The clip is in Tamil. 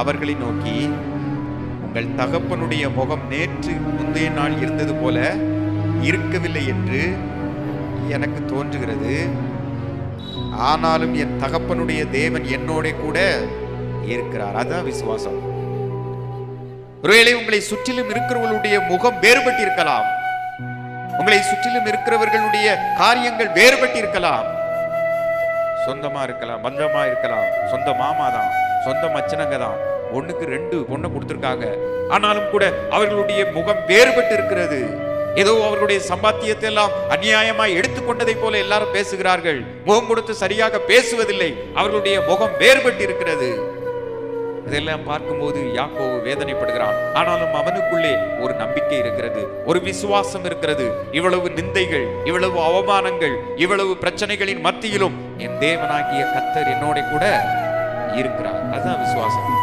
அவர்களை நோக்கி உங்கள் தகப்பனுடைய முகம் நேற்று முந்தைய நாள் இருந்தது போல இருக்கவில்லை என்று எனக்கு தோன்றுகிறது. ஆனாலும் என் தகப்பனுடைய தேவன் என்னோட கூட இருக்கிறார். அதுதான் விசுவாசம். ஒருவேளை உங்களை சுற்றிலும் இருக்கிறவர்களுடைய முகம் வேறுபட்டு இருக்கலாம் உங்களை சுற்றிலும் இருக்கிறவர்களுடைய காரியங்கள் வேறுபட்டு இருக்கலாம் சொந்தமா இருக்கலாம் பந்தமா இருக்கலாம் சொந்த மாமா தான். சொந்த மச்சனங்க தான். ஒண்ணுக்கு ரெண்டு பொண்ணை கொடுத்துருக்காங்க. ஆனாலும் கூட அவர்களுடைய முகம் வேறுபட்டு இருக்கிறது ஏதோ அவர்களுடைய சம்பாத்தியத்தை எல்லாம் அநியாயமாய் எடுத்துக்கொண்டதை போல எல்லாரும் பேசுகிறார்கள். முகம் கொடுத்து சரியாக பேசுவதில்லை. அவர்களுடைய முகம் வேறுபட்டு இருக்கிறது இதெல்லாம் பார்க்கும்போது யாக்கோ வேதனைப்படுகிறான். ஆனாலும் அவனுக்குள்ளே ஒரு நம்பிக்கை இருக்கிறது. ஒரு விசுவாசம் இருக்கிறது. இவ்வளவு நிந்தைகள் இவ்வளவு அவமானங்கள் இவ்வளவு பிரச்சனைகளின் மத்தியிலும் என் தேவனாகிய கத்தர் என்னோட கூட இருக்கிறார். அதுதான் விசுவாசம்.